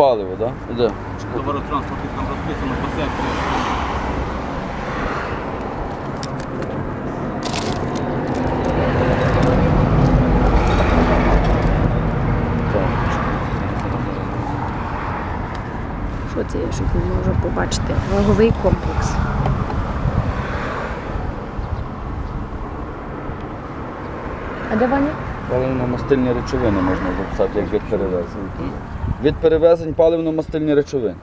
паливо, так? Да? Де? Товаротранспорті там розписано по. Так. Що це я щоб не можу побачити? Ваговий комплекс. А де Ваня? Паливно-мастильні речовини можна записати як від перевезень. Від перевезень паливно-мастильні речовини.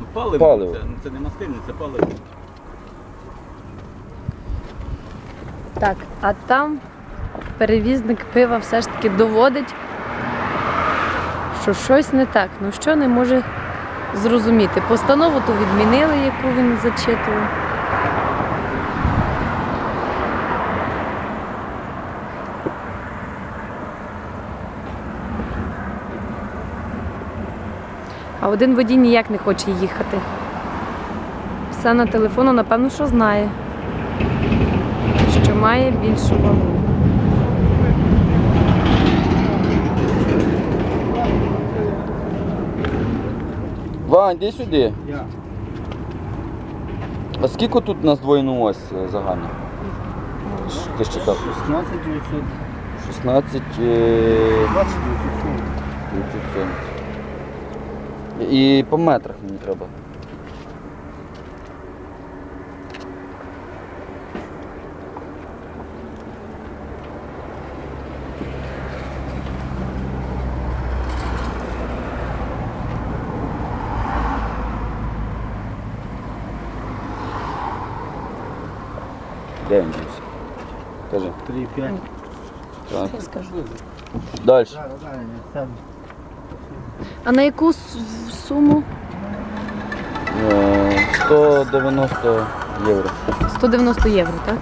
Ну, паливо, Паливо. Це, це не мастильне, це паливо. Так, а там перевізник пива все ж таки доводить, що щось не так. Ну що не може зрозуміти? Постанову то відмінили, яку він зачитував. А один водій ніяк не хоче їхати. Все на телефону, напевно, що знає що має більшу вагу. Вань, йди сюди. Я. А скільки тут у нас двойну ось е, загально? Ти ж читав? 16 900. 16 е, 20 970. І по метрах мені треба. Де він дівся? Кажи. 3 5. Так. Я скажу. Далі. А на яку суму? Е, 190 євро. 190 євро, так?